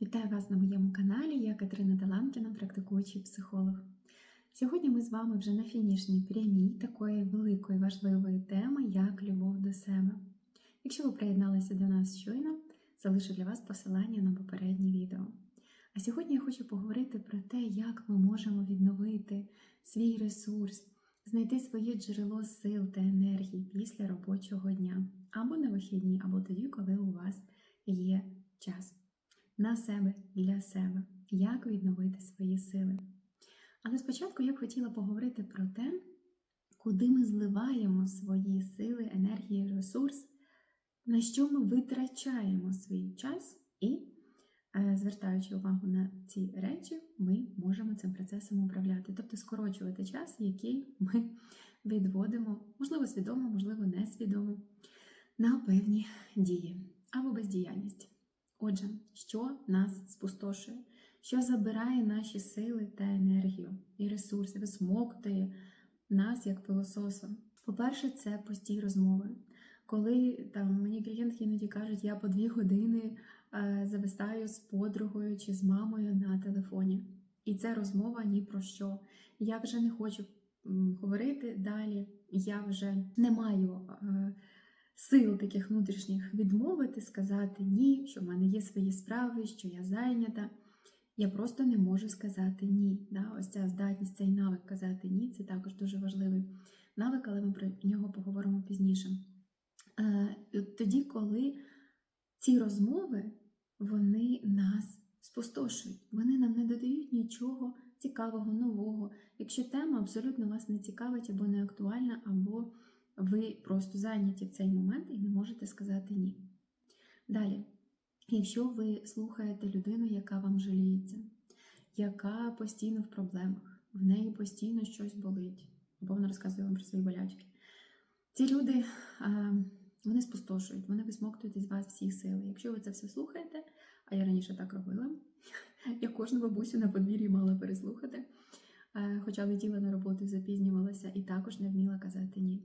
Вітаю вас на моєму каналі. Я Катерина Таланкіна, практикуючий психолог. Сьогодні ми з вами вже на фінішній прямій такої великої важливої теми, як любов до себе. Якщо ви приєдналися до нас щойно, залишу для вас посилання на попереднє відео. А сьогодні я хочу поговорити про те, як ми можемо відновити свій ресурс, знайти своє джерело сил та енергії після робочого дня, або на вихідні, або тоді, коли у вас є час на себе для себе, як відновити свої сили. Але спочатку я б хотіла поговорити про те, куди ми зливаємо свої сили, енергії, ресурс, на що ми витрачаємо свій час, і, е, звертаючи увагу на ці речі, ми можемо цим процесом управляти, тобто скорочувати час, який ми відводимо, можливо, свідомо, можливо, несвідомо, на певні дії або бездіяльність. Отже, що нас спустошує, що забирає наші сили та енергію і ресурси, висмоктує нас як пилососом. По-перше, це пусті розмови. Коли там мені клієнтки іноді кажуть, я по дві години е, зависаю з подругою чи з мамою на телефоні. І це розмова ні про що. Я вже не хочу говорити далі, я вже не маю. Сил таких внутрішніх відмовити, сказати ні, що в мене є свої справи, що я зайнята. Я просто не можу сказати ні. Да? Ось ця здатність, цей навик казати ні, це також дуже важливий навик, але ми про нього поговоримо пізніше. Е, Тоді, коли ці розмови вони нас спустошують, вони нам не додають нічого цікавого, нового. Якщо тема абсолютно вас не цікавить або не актуальна, або ви просто зайняті в цей момент і не можете сказати ні. Далі, якщо ви слухаєте людину, яка вам жаліється, яка постійно в проблемах, в неї постійно щось болить, або вона розказує вам про свої болячки, ці люди вони спустошують, вони висмоктують із вас всі сили. Якщо ви це все слухаєте, а я раніше так робила, я кожну бабусю на подвір'ї мала переслухати, хоча летіла на роботу, запізнювалася і також не вміла казати ні.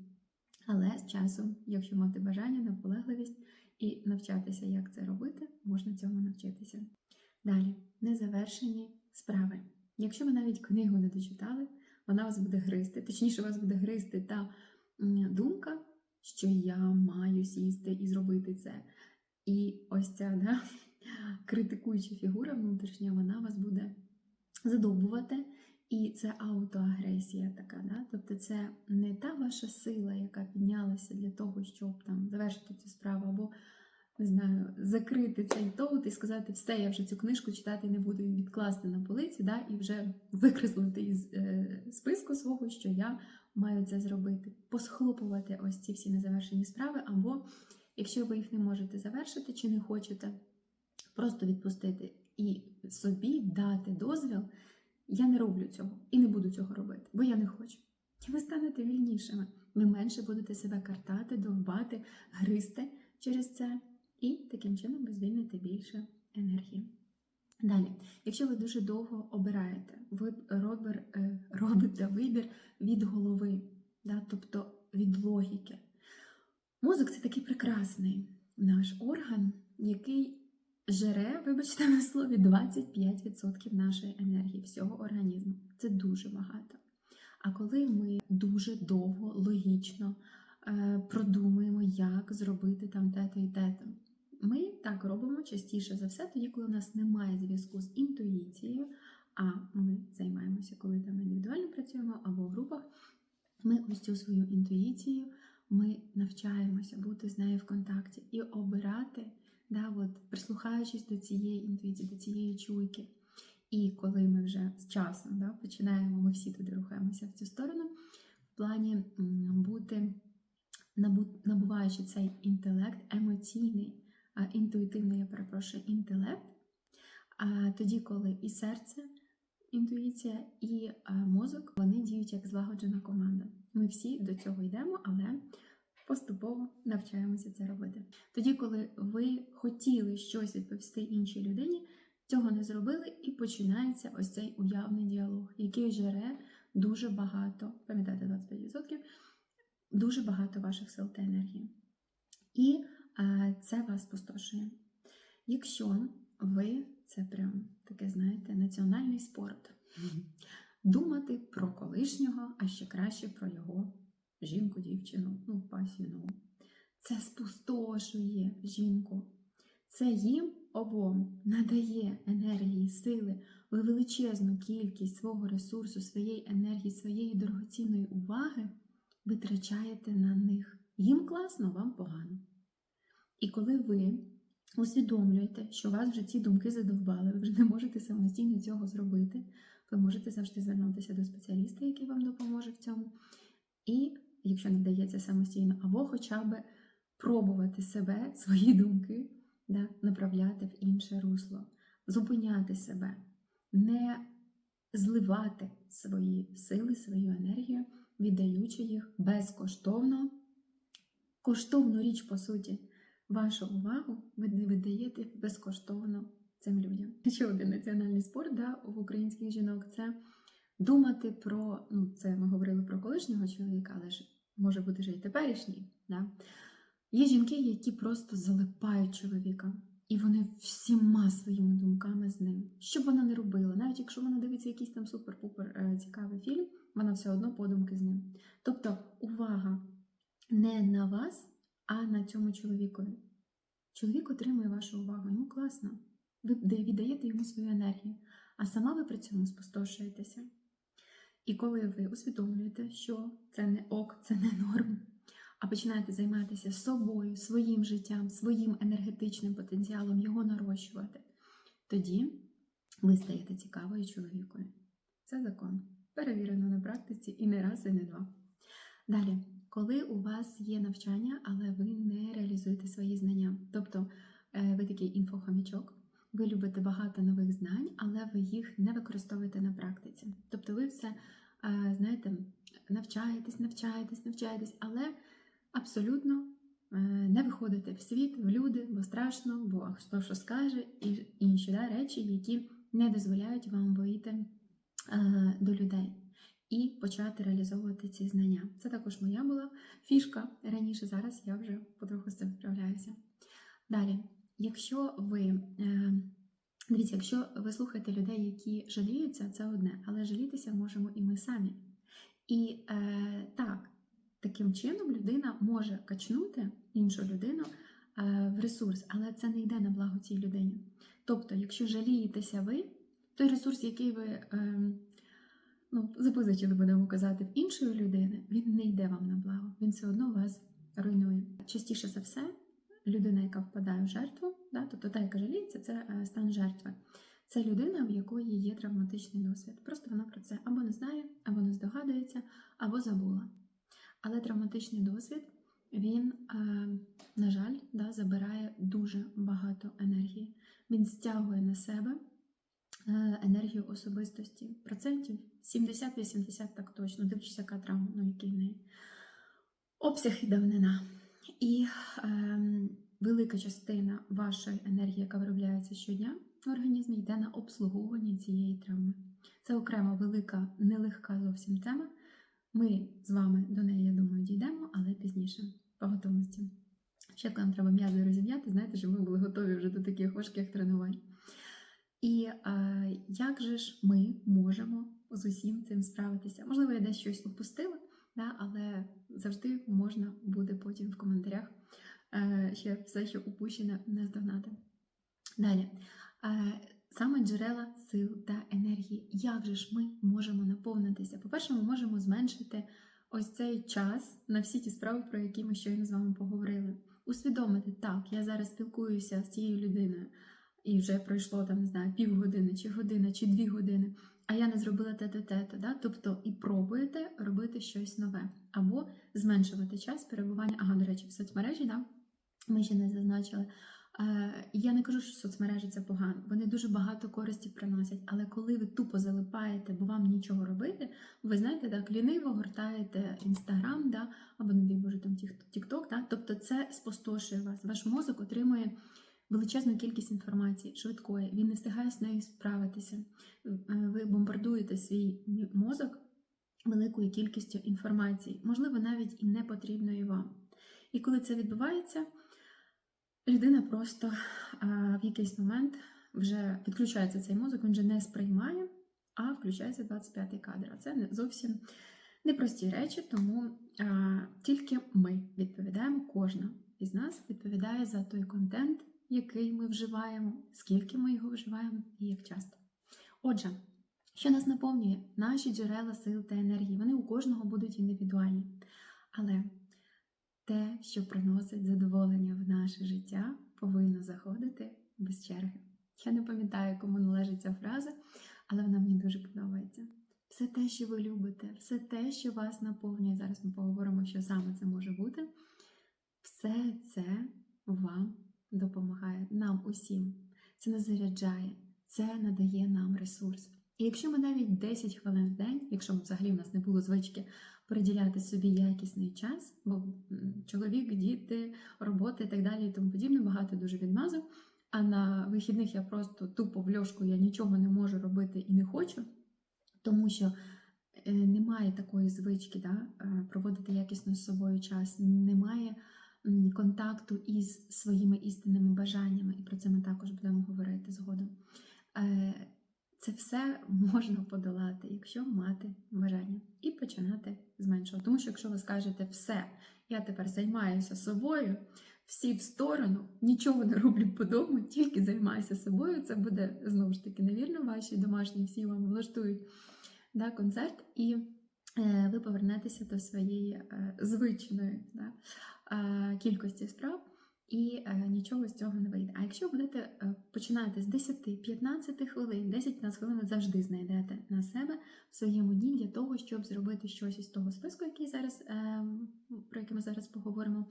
Але з часом, якщо мати бажання, наполегливість і навчатися, як це робити, можна цьому навчитися. Далі, незавершені справи. Якщо ви навіть книгу не дочитали, вона вас буде гризти, точніше, вас буде гризти та думка, що я маю сісти і зробити це. І ось ця да, критикуюча фігура внутрішня, вона вас буде задовбувати. І це аутоагресія така, да? тобто це не та ваша сила, яка піднялася для того, щоб там завершити цю справу, або не знаю, закрити цей тоут і сказати, все, я вже цю книжку читати не буду і відкласти на полиці, да? і вже викреслити із е, списку свого, що я маю це зробити, посхлопувати ось ці всі незавершені справи, або якщо ви їх не можете завершити чи не хочете, просто відпустити і собі дати дозвіл. Я не роблю цього і не буду цього робити, бо я не хочу. І ви станете вільнішими. Ви менше будете себе картати, довбати, гризти через це, і таким чином ви звільните більше енергії. Далі, якщо ви дуже довго обираєте, ви робер, робите вибір від голови, да, тобто від логіки. Мозок це такий прекрасний наш орган, який Жере, вибачте на слові, 25% нашої енергії всього організму. Це дуже багато. А коли ми дуже довго, логічно е, продумуємо, як зробити там те-то і те-то, ми так робимо частіше за все, тоді, коли у нас немає зв'язку з інтуїцією, а ми займаємося, коли там індивідуально працюємо або в групах, ми ось цю свою інтуїцію ми навчаємося бути з нею в контакті і обирати. Да, от, Прислухаючись до цієї інтуїції, до цієї чуйки. І коли ми вже з часом да, починаємо, ми всі туди рухаємося в цю сторону, в плані бути, набуваючи цей інтелект, емоційний, інтуїтивний, я перепрошую, інтелект, а тоді, коли і серце, інтуїція, і мозок, вони діють як злагоджена команда. Ми всі до цього йдемо, але поступово навчаємося це робити. Тоді, коли ви хотіли щось відповісти іншій людині, цього не зробили, і починається ось цей уявний діалог, який жере дуже багато, пам'ятаєте, 25%, дуже багато ваших сил та енергії. І а, це вас спустошує. Якщо ви це прям таке, знаєте, національний спорт. Думати про колишнього, а ще краще про його жінку, дівчину, ну, пасію нову. Це спустошує жінку. Це їм обом надає енергії, сили, величезну кількість свого ресурсу, своєї енергії, своєї дорогоцінної уваги витрачаєте на них. Їм класно, вам погано. І коли ви усвідомлюєте, що вас вже ці думки задовбали, ви вже не можете самостійно цього зробити, ви можете завжди звернутися до спеціаліста, який вам допоможе в цьому. І, якщо не вдається самостійно, або хоча б пробувати себе, свої думки да, направляти в інше русло, зупиняти себе, не зливати свої сили, свою енергію, віддаючи їх безкоштовно, коштовну річ, по суті, вашу увагу ви не видаєте безкоштовно цим людям. Ще один національний спорт да, в українських жінок це думати про, ну, це ми говорили про колишнього чоловіка, але ж може бути вже і теперішній. Да? Є жінки, які просто залипають чоловіка, і вони всіма своїми думками з ним. Що б вона не робила, навіть якщо вона дивиться якийсь там супер-пупер е, цікавий фільм, вона все одно подумки з ним. Тобто увага не на вас, а на цьому чоловікові. Чоловік отримує вашу увагу, йому класно. Ви віддаєте йому свою енергію, а сама ви при цьому спустошуєтеся. І коли ви усвідомлюєте, що це не ок, це не норм, а починаєте займатися собою, своїм життям, своїм енергетичним потенціалом, його нарощувати, тоді ви стаєте цікавою чоловікою. Це закон. Перевірено на практиці і не раз, і не два. Далі, коли у вас є навчання, але ви не реалізуєте свої знання, тобто е, ви такий інфохомічок, ви любите багато нових знань, але ви їх не використовуєте на практиці. Тобто ви все, е, знаєте, навчаєтесь, навчаєтесь, навчаєтесь, але абсолютно е, не виходите в світ, в люди, бо страшно, бо хто що скаже, і інші да, речі, які не дозволяють вам вийти е, до людей і почати реалізовувати ці знання. Це також моя була фішка раніше. Зараз я вже потроху з цим справляюся. Далі, якщо ви е, дивіться, якщо ви слухаєте людей, які жаліються, це одне, але жалітися можемо і ми самі. І е, так, таким чином людина може качнути іншу людину е, в ресурс, але це не йде на благо цій людині. Тобто, якщо жалієтеся ви, той ресурс, який ви е, ну, запозичили, будемо казати, в іншої людини, він не йде вам на благо, він все одно вас руйнує. Частіше за все, людина, яка впадає в жертву, да, тобто та, яка жаліється, це е, стан жертви. Це людина, в якої є травматичний досвід. Просто вона про це або не знає, або не здогадується, або забула. Але травматичний досвід, він, е, на жаль, да, забирає дуже багато енергії. Він стягує на себе е, енергію особистості. Процентів 70-80 так точно, дивлячись, яка травма, ну який неї обсяг і давнина. І е, велика частина вашої енергії, яка виробляється щодня в організмі, йде на обслуговування цієї травми. Це окрема велика, нелегка зовсім тема. Ми з вами до неї, я думаю, дійдемо, але пізніше по готовності. Ще нам треба м'язи розім'яти, знаєте, щоб ми були готові вже до таких важких тренувань. І е, як же ж ми можемо з усім цим справитися? Можливо, я десь щось упустила, да, але завжди можна буде потім в коментарях е, ще все, що упущене, наздогнати. Далі. Е, Саме джерела сил та енергії. Як же ж ми можемо наповнитися? По-перше, ми можемо зменшити ось цей час на всі ті справи, про які ми щойно з вами поговорили. Усвідомити, так, я зараз спілкуюся з цією людиною, і вже пройшло там, не знаю, півгодини, чи година, чи дві години, а я не зробила те-те-те. Да? Тобто і пробуєте робити щось нове, або зменшувати час перебування. Ага, до речі, в соцмережі, да? ми ще не зазначили. Я не кажу, що соцмережі це погано. Вони дуже багато користі приносять. Але коли ви тупо залипаєте, бо вам нічого робити, ви знаєте, так ліниво гортаєте інстаграм, да, або не дай Боже, там Тікток, да, тобто це спустошує вас. Ваш мозок отримує величезну кількість інформації, швидкої. Він не встигає з нею справитися. Ви бомбардуєте свій мозок великою кількістю інформації, можливо, навіть і не потрібної вам. І коли це відбувається людина просто а, в якийсь момент вже відключається цей мозок, він вже не сприймає, а включається 25-й кадр. А це не зовсім непрості речі, тому а, тільки ми відповідаємо, кожна із нас відповідає за той контент, який ми вживаємо, скільки ми його вживаємо і як часто. Отже, що нас наповнює? Наші джерела сил та енергії. Вони у кожного будуть індивідуальні. Але те, що приносить задоволення в наше життя, повинно заходити без черги. Я не пам'ятаю, кому належить ця фраза, але вона мені дуже подобається. Все те, що ви любите, все те, що вас наповнює. Зараз ми поговоримо, що саме це може бути. Все це вам допомагає, нам усім. Це не заряджає, це надає нам ресурс. І якщо ми навіть 10 хвилин в день, якщо взагалі в нас не було звички приділяти собі якісний час, бо чоловік, діти, роботи і так далі, і тому подібне, багато дуже відмазок. А на вихідних я просто тупо в льошку, я нічого не можу робити і не хочу, тому що е, немає такої звички да, е, проводити якісно з собою час, немає контакту із своїми істинними бажаннями, і про це ми також будемо говорити згодом. Е, це все можна подолати, якщо мати бажання, і починати з меншого. Тому що, якщо ви скажете все, я тепер займаюся собою, всі в сторону, нічого не роблю по дому, тільки займаюся собою, це буде знову ж таки невірно. Ваші домашні всі вам влаштують да, концерт, і е, ви повернетеся до своєї е, звичної да, кількості справ і е, нічого з цього не вийде. А якщо будете е, починати з 10-15 хвилин, 10-15 хвилин завжди знайдете на себе в своєму дні для того, щоб зробити щось із того списку, який зараз, е, про який ми зараз поговоримо,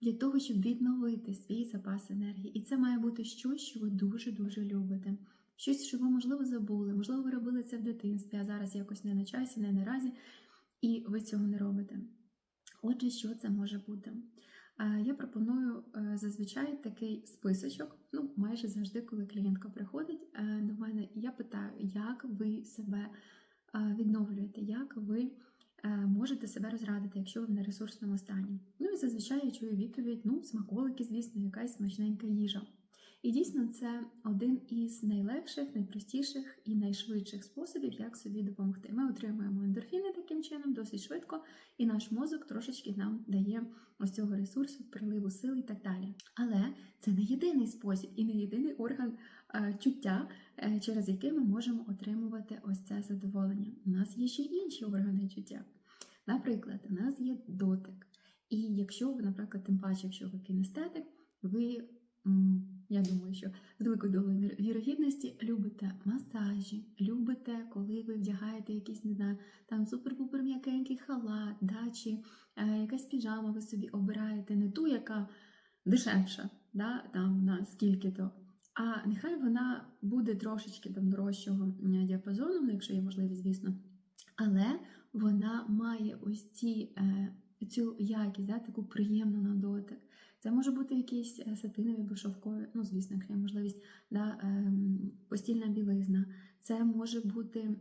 для того, щоб відновити свій запас енергії. І це має бути щось, що ви дуже-дуже любите. Щось, що ви, можливо, забули, можливо, ви робили це в дитинстві, а зараз якось не на часі, не наразі, і ви цього не робите. Отже, що це може бути? Я пропоную е, зазвичай такий списочок. Ну, майже завжди, коли клієнтка приходить е, до мене, я питаю, як ви себе е, відновлюєте, як ви можете себе розрадити, якщо ви в нересурсному стані. Ну і зазвичай я чую відповідь: ну, смаколики, звісно, якась смачненька їжа. І дійсно, це один із найлегших, найпростіших і найшвидших способів, як собі допомогти. Ми отримуємо ендорфіни таким чином досить швидко, і наш мозок трошечки нам дає ось цього ресурсу, приливу сил і так далі. Але це не єдиний спосіб і не єдиний орган е, чуття, е, через який ми можемо отримувати ось це задоволення. У нас є ще інші органи чуття. Наприклад, у нас є дотик. І якщо ви, наприклад, тим паче, якщо ви кінестетик, ви я думаю, що з великою долею вірогідності любите масажі, любите, коли ви вдягаєте якийсь, не знаю, там супер-пупер м'якенький халат, да, чи е, якась піжама ви собі обираєте, не ту, яка дешевша, да, там на скільки-то. А нехай вона буде трошечки там дорожчого діапазону, ну, якщо є можливість, звісно. Але вона має ось ці, е, цю якість, да, таку приємну на дотик. Це може бути якісь е, сатинові або шовкові, ну, звісно, якщо можливість, да, ем, постільна білизна. Це може бути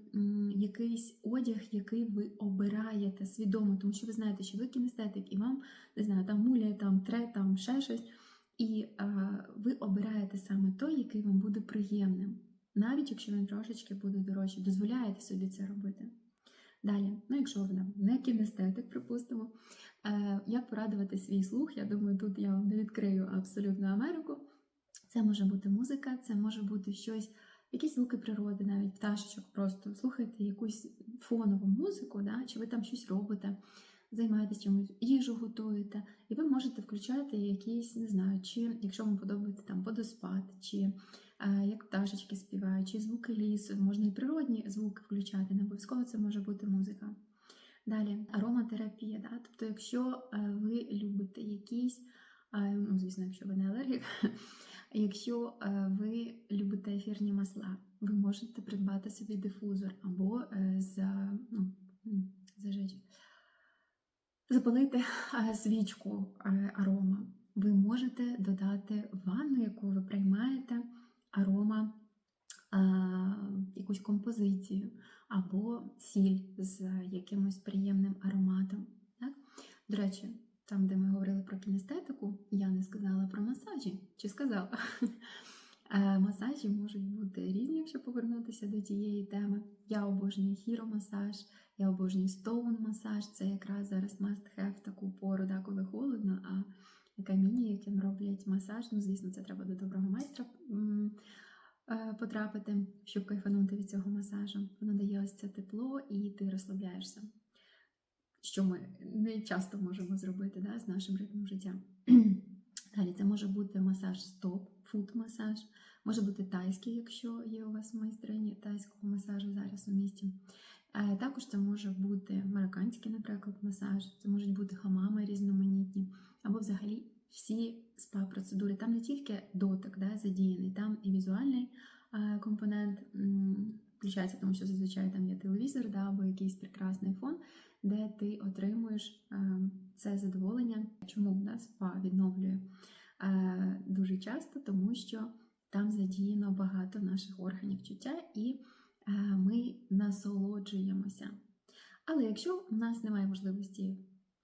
якийсь одяг, який ви обираєте свідомо, тому що ви знаєте, що ви кінестетик, і вам не знаю, там муляє, там тре, там ще щось. І е, ви обираєте саме той, який вам буде приємним, навіть якщо він трошечки буде дорожчий, дозволяєте собі це робити. Далі, ну якщо ви не кінестетик, припустимо, е, як порадувати свій слух, я думаю, тут я вам не відкрию абсолютно Америку. Це може бути музика, це може бути щось, якісь звуки природи, навіть пташечок, просто. Слухайте якусь фонову музику, да, чи ви там щось робите, займаєтесь чимось, їжу готуєте, і ви можете включати якісь, не знаю, чи якщо вам подобається там водоспад, чи як пташечки співають, чи звуки лісу, можна і природні звуки включати, не обов'язково це може бути музика. Далі ароматерапія. Да? Тобто, якщо ви любите якісь, ну, звісно, якщо ви не алергік, якщо ви любите ефірні масла, ви можете придбати собі дифузор або е, за, ну, зажечь, запалити свічку арома. Ви можете додати ванну, яку ви приймаєте арома а, якусь композицію або сіль з якимось приємним ароматом. Так? До речі, там, де ми говорили про кінестетику, я не сказала про масажі, чи сказала? Е, Масажі можуть бути різні, якщо повернутися до тієї теми. Я обожнюю хіромасаж, я обожнюю стоун масаж. Це якраз зараз must have в таку пору, да, коли холодно, а каміння, яким роблять масаж. Ну, звісно, це треба до доброго майстра е, потрапити, щоб кайфанути від цього масажу. Воно дає ось це тепло і ти розслабляєшся. Що ми не часто можемо зробити да, з нашим ритмом життя. Далі це може бути масаж стоп, фут-масаж, може бути тайський, якщо є у вас майстрині тайського масажу зараз у місті. Також це може бути марокканський, наприклад, масаж, це можуть бути хамами різноманітні, або взагалі всі спа-процедури. Там не тільки дотик да, задіяний, там і візуальний е, компонент включається, тому що зазвичай там є телевізор да, або якийсь прекрасний фон, де ти отримуєш е, це задоволення. Чому да, спа відновлює е, дуже часто, тому що там задіяно багато наших органів чуття і ми насолоджуємося. Але якщо у нас немає можливості,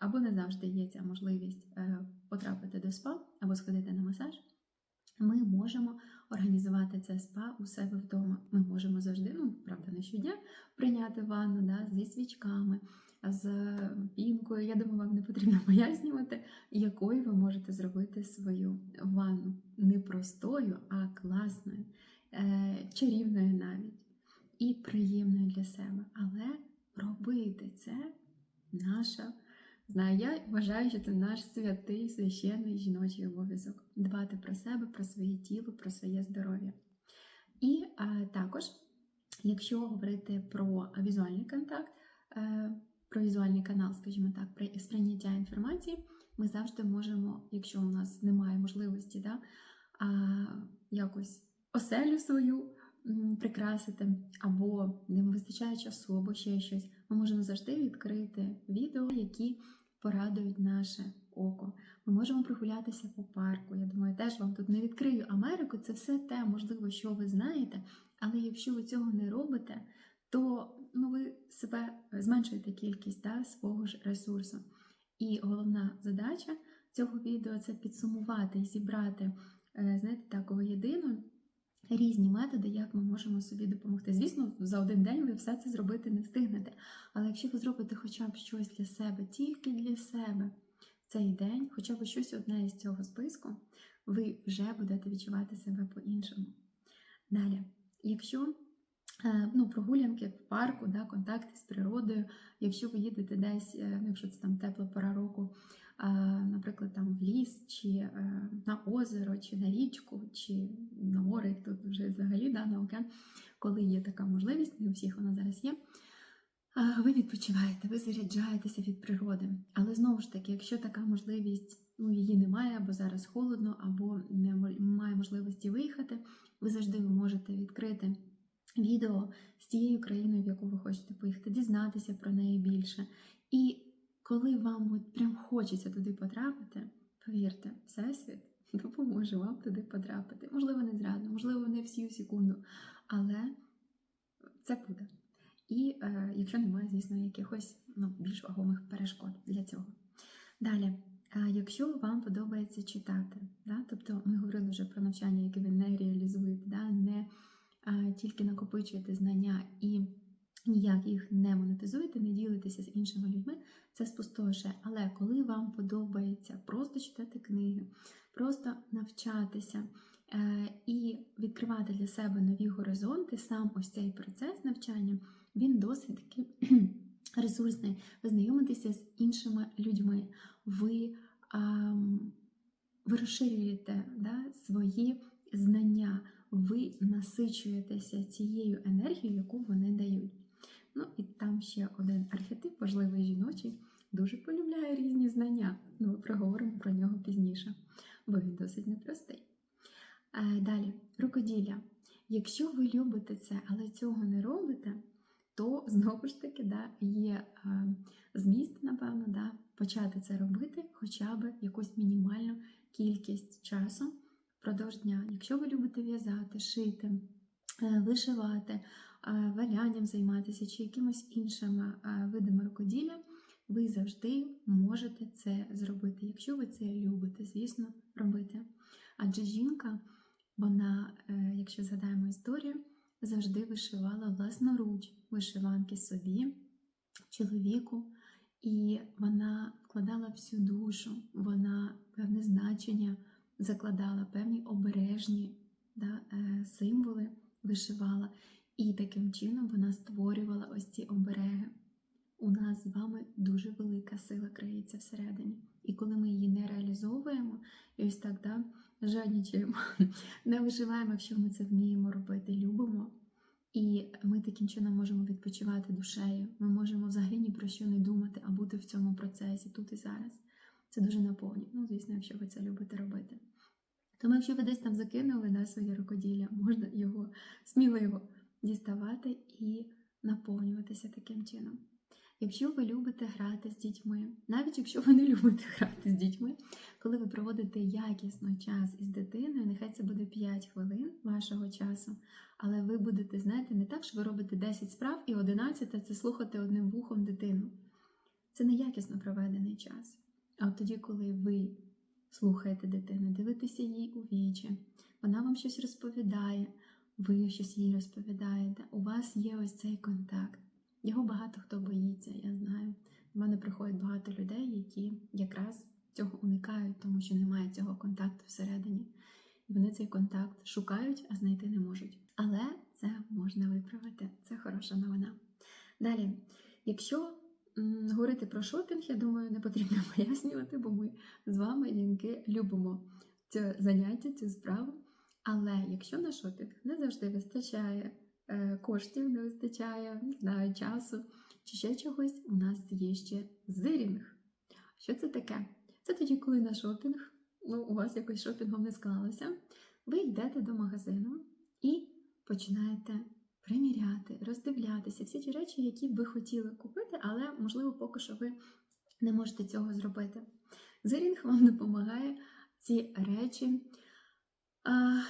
або не завжди є ця можливість е, потрапити до спа або сходити на масаж, ми можемо організувати це спа у себе вдома. Ми можемо завжди, ну правда, не щодня прийняти ванну да, зі свічками, з пінкою. Я думаю, вам не потрібно пояснювати, якою ви можете зробити свою ванну. Не простою, а класною, е, чарівною навіть і приємною для себе. Але робити це наша. Знаю, я вважаю, що це наш святий священний жіночий обов'язок дбати про себе, про своє тіло, про своє здоров'я. І а, також, якщо говорити про візуальний контакт, е, про візуальний канал, скажімо так, при сприйняття інформації, ми завжди можемо, якщо у нас немає можливості, да, а, якось оселю свою прикрасити, або не вистачає часу, або ще щось, ми можемо завжди відкрити відео, які порадують наше око. Ми можемо прогулятися по парку. Я думаю, теж вам тут не відкрию Америку. Це все те, можливо, що ви знаєте, але якщо ви цього не робите, то ну, ви себе зменшуєте кількість да, свого ж ресурсу. І головна задача цього відео це підсумувати і зібрати, е, знаєте, так, воєдину різні методи, як ми можемо собі допомогти. Звісно, за один день ви все це зробити не встигнете. Але якщо ви зробите хоча б щось для себе, тільки для себе цей день, хоча б щось одне із цього списку, ви вже будете відчувати себе по-іншому. Далі, якщо е, ну, прогулянки в парку, да, контакти з природою, якщо ви їдете десь, е, ну, якщо це там тепла пора року, наприклад, там в ліс, чи е, на озеро, чи на річку, чи на море, тут вже взагалі да, на океан, коли є така можливість, не у всіх вона зараз є. Ви відпочиваєте, ви заряджаєтеся від природи. Але знову ж таки, якщо така можливість ну, її немає, або зараз холодно, або немає можливості виїхати, ви завжди можете відкрити відео з тією країною, в яку ви хочете поїхати, дізнатися про неї більше. І коли вам от прям хочеться туди потрапити, повірте, Всесвіт допоможе вам туди потрапити. Можливо, не зразу, можливо, не всю секунду, але це буде. І е, якщо немає, звісно, якихось ну, більш вагомих перешкод для цього. Далі, е, якщо вам подобається читати, да, тобто ми говорили вже про навчання, яке ви не реалізуєте, да, не е, тільки накопичуєте знання і ніяк їх не монетизуєте, не ділитеся з іншими людьми, це спустошує. Але коли вам подобається просто читати книги, просто навчатися е, і відкривати для себе нові горизонти, сам ось цей процес навчання, він досить таки ресурсний. Ви знайомитеся з іншими людьми, ви, а, ви розширюєте да, свої знання, ви насичуєтеся цією енергією, яку вони дають. Ну і там ще один архетип, важливий жіночий, дуже полюбляє різні знання. Ну, ми проговоримо про нього пізніше, бо він досить непростий. Е, Далі, рукоділля. Якщо ви любите це, але цього не робите, то знову ж таки да, є е, зміст, напевно, да, почати це робити хоча б якусь мінімальну кількість часу впродовж дня. Якщо ви любите в'язати, шити, е, вишивати, валянням займатися чи якимось іншими е, видами рукоділля, ви завжди можете це зробити, якщо ви це любите, звісно, робити. Адже жінка Вона, е, якщо згадаємо історію, завжди вишивала власноруч вишиванки собі, чоловіку, і вона вкладала всю душу, вона певне значення закладала, певні обережні да, е, символи вишивала. І таким чином вона створювала ось ці обереги. У нас з вами дуже велика сила криється всередині. І коли ми її не реалізовуємо, і ось так да, жаднічаємо, не виживаємо, якщо ми це вміємо робити, любимо. І ми таким чином можемо відпочивати душею. Ми можемо взагалі ні про що не думати, а бути в цьому процесі тут і зараз. Це дуже наповнює. Ну, звісно, якщо ви це любите робити. Тому, якщо ви десь там закинули на своє рукоділля, можна його сміло його діставати і наповнюватися таким чином. Якщо ви любите грати з дітьми, навіть якщо ви не любите грати з дітьми, коли ви проводите якісно час із дитиною, нехай це буде 5 хвилин вашого часу, але ви будете, знаєте, не так, що ви робите 10 справ і 11 це слухати одним вухом дитину. Це не якісно проведений час. А от тоді, коли ви слухаєте дитину, дивитеся їй у вічі, вона вам щось розповідає, ви щось їй розповідаєте, у вас є ось цей контакт. Його багато хто боїться, я знаю. До мене приходять багато людей, які якраз цього уникають, тому що немає цього контакту всередині. І вони цей контакт шукають, а знайти не можуть. Але це можна виправити. Це хороша новина. Далі, якщо м, говорити про шопінг, я думаю, не потрібно пояснювати, бо ми з вами, жінки, любимо це заняття, цю справу. Але якщо на шопінг не завжди вистачає е, коштів, не вистачає не знаю, часу чи ще чогось, у нас є ще зирінг. Що це таке? Це тоді, коли на шопінг, ну, у вас якось шопінгом не склалося, ви йдете до магазину і починаєте приміряти, роздивлятися всі ті речі, які б ви хотіли купити, але, можливо, поки що ви не можете цього зробити. Зирінг вам допомагає ці речі а,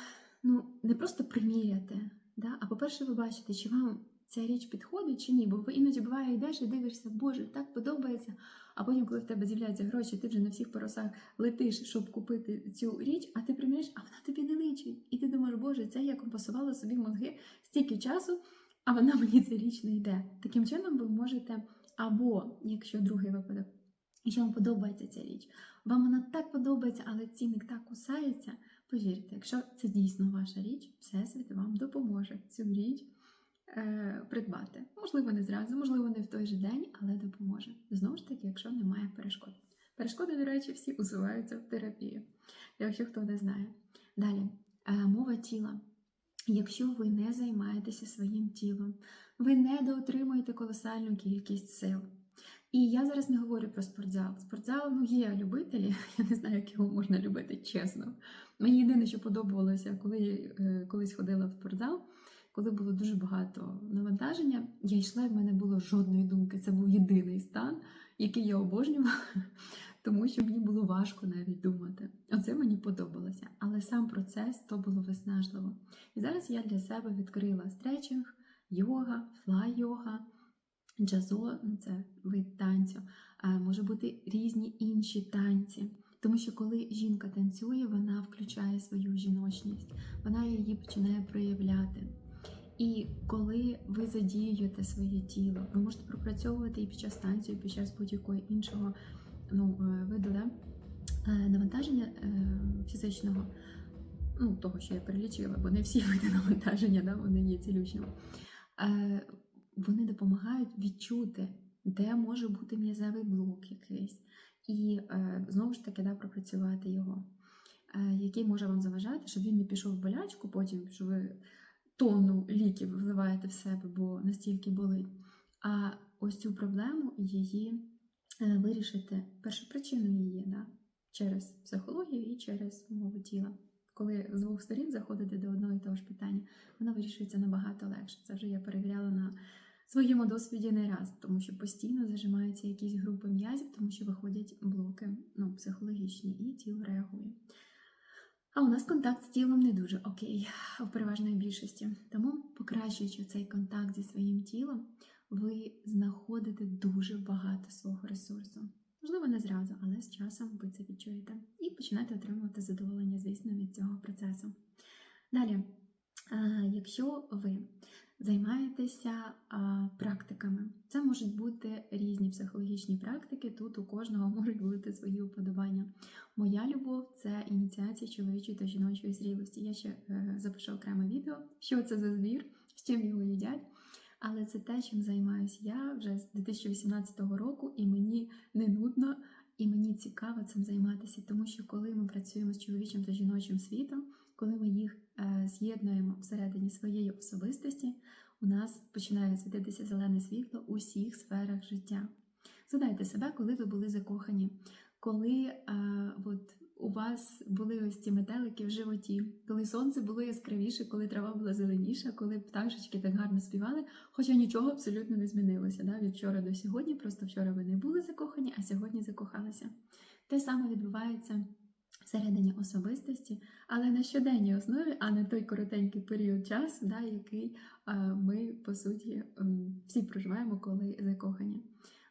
ну, не просто приміряти, да? а по-перше, ви бачите, чи вам ця річ підходить чи ні. Бо ви іноді буває, йдеш і дивишся, Боже, так подобається. А потім, коли в тебе з'являються гроші, ти вже на всіх поросах летиш, щоб купити цю річ, а ти приміряєш, а вона тобі не личить. І ти думаєш, Боже, це я компасувала собі мозги стільки часу, а вона мені ця річ не йде. Таким чином, ви можете, або, якщо другий випадок, якщо вам подобається ця річ, вам вона так подобається, але цінник так кусається. Повірте, якщо це дійсно ваша річ, Всесвіт вам допоможе цю річ е, придбати. Можливо, не зразу, можливо, не в той же день, але допоможе. Знову ж таки, якщо немає перешкод. Перешкоди, до речі, всі усуваються в терапії, якщо хто не знає. Далі, е, мова тіла. Якщо ви не займаєтеся своїм тілом, ви недоотримуєте колосальну кількість сил. І я зараз не говорю про спортзал. Спортзал, ну є любителі, я не знаю, як його можна любити, чесно. Мені єдине, що подобалося, коли я е, колись ходила в спортзал, коли було дуже багато навантаження, я йшла, і в мене було жодної думки. Це був єдиний стан, який я обожнювала, тому що мені було важко навіть думати. Оце мені подобалося. Але сам процес то було виснажливо. І зараз я для себе відкрила стретчинг, йога, флай-йога. Джазо, ну це вид танцю, може бути різні інші танці. Тому що коли жінка танцює, вона включає свою жіночність, вона її починає проявляти. І коли ви задіюєте своє тіло, ви можете пропрацьовувати і під час танцю, і під час будь-якого іншого ну, е, виду да? е, навантаження е, фізичного, ну, того, що я перелічила, бо не всі види навантаження, да, вони є цілючими. Вони допомагають відчути, де може бути м'язевий блок якийсь, і е, знову ж таки да, пропрацювати його, е, який може вам заважати, щоб він не пішов в болячку, потім що ви тонну ліків вливаєте в себе, бо настільки болить. А ось цю проблему її е, вирішити першопричину її да, через психологію і через мову тіла. Коли з двох сторін заходите до одного і того ж питання, воно вирішується набагато легше. Це вже я перевіряла на своєму досвіді не раз, тому що постійно зажимаються якісь групи м'язів, тому що виходять блоки ну, психологічні, і тіло реагує. А у нас контакт з тілом не дуже окей, в переважної більшості. Тому, покращуючи цей контакт зі своїм тілом, ви знаходите дуже багато свого ресурсу. Можливо, не зразу, але з часом ви це відчуєте і починаєте отримувати задоволення, звісно, від цього процесу. Далі, якщо ви займаєтеся а, практиками, це можуть бути різні психологічні практики. Тут у кожного можуть бути свої уподобання. Моя любов це ініціація чоловічої та жіночої зрілості. Я ще е, запишу окреме відео, що це за звір, з чим його їдять. Але це те, чим займаюся я вже з 2018 року, і мені не нудно, і мені цікаво цим займатися, тому що коли ми працюємо з чоловічим та жіночим світом, коли ми їх е, з'єднуємо всередині своєї особистості, у нас починає світитися зелене світло у всіх сферах життя. Згадайте себе, коли ви були закохані, коли е, от, у вас були ось ці метелики в животі, коли сонце було яскравіше, коли трава була зеленіша, коли пташечки так гарно співали, хоча нічого абсолютно не змінилося да, від вчора до сьогодні. Просто вчора ви не були закохані, а сьогодні закохалися. Те саме відбувається всередині особистості, але на щоденній основі, а не той коротенький період часу, да, який е, ми по суті всі проживаємо, коли закохані.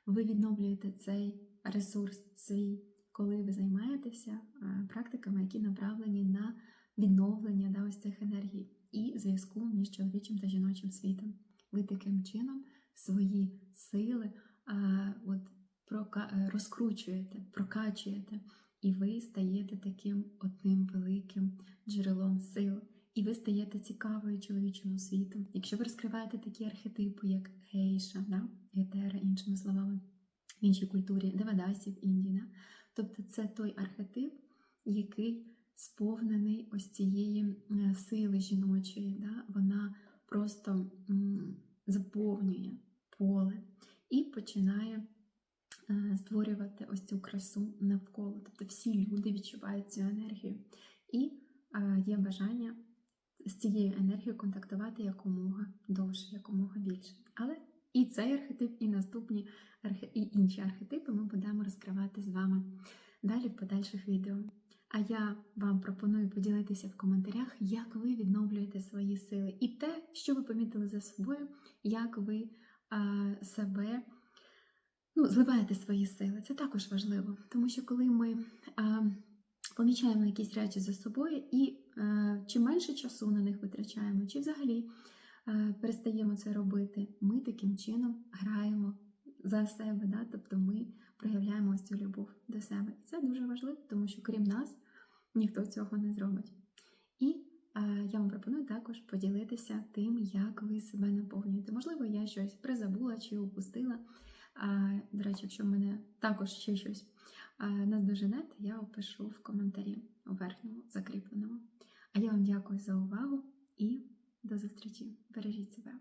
Ви відновлюєте цей ресурс свій, коли ви займаєтеся е, практиками, які направлені на відновлення да, ось цих енергій і зв'язку між чоловічим та жіночим світом. Ви таким чином свої сили а, от, прока... е, розкручуєте, прокачуєте, і ви стаєте таким одним великим джерелом сил. І ви стаєте цікавою чоловічому світу. Якщо ви розкриваєте такі архетипи, як гейша, да? етера, іншими словами, в іншій культурі, девадасі в Індії, да? тобто це той архетип, який сповнений ось цієї е, сили жіночої, да? вона просто м, заповнює поле і починає створювати ось цю красу навколо. Тобто всі люди відчувають цю енергію. І е, є бажання з цією енергією контактувати якомога довше, якомога більше. Але і цей архетип, і наступні і інші архетипи ми будемо розкривати з вами далі в подальших відео. А я вам пропоную поділитися в коментарях, як ви відновлюєте свої сили, і те, що ви помітили за собою, як ви а, себе ну, зливаєте свої сили. Це також важливо, тому що коли ми а, помічаємо якісь речі за собою, і а, чим менше часу на них витрачаємо, чи взагалі а, перестаємо це робити, ми таким чином граємо за себе, да? тобто ми проявляємо ось цю любов до себе. І це дуже важливо, тому що крім нас ніхто цього не зробить. І е, я вам пропоную також поділитися тим, як ви себе наповнюєте. Можливо, я щось призабула чи упустила. До речі, якщо в мене також ще щось наздоженете, я опишу в коментарі у верхньому закріпленому. А я вам дякую за увагу і до зустрічі. Бережіть себе.